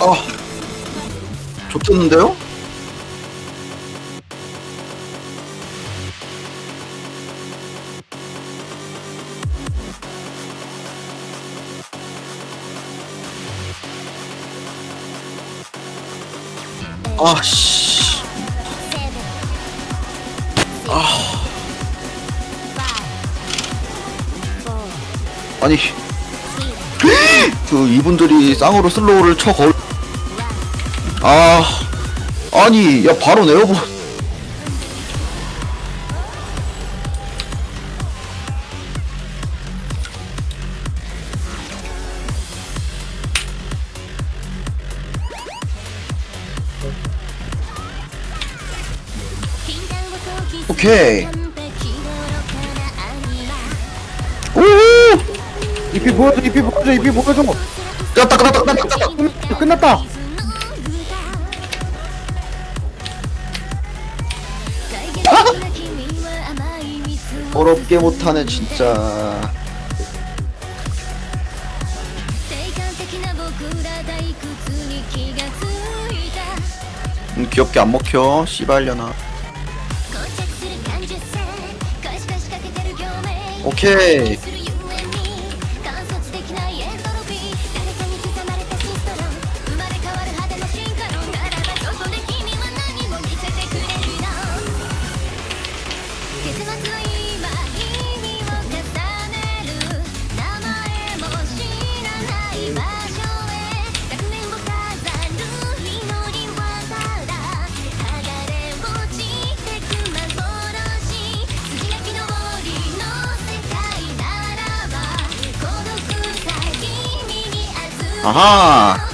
아 좋겠는데요? 아 씨 아 아니 그 이분들이 쌍으로 슬로우를 쳐 걸. 아 아니 야 바로 내어보. 오케이. 오! EP 보여줘 EP 보여줘 EP 보여줘 끝났다 끝났다 끝났다 끝났다. 어렵게 못하네 진짜. 음, 귀엽게 안 먹혀. 씨발려나. 오케이. 啊哈。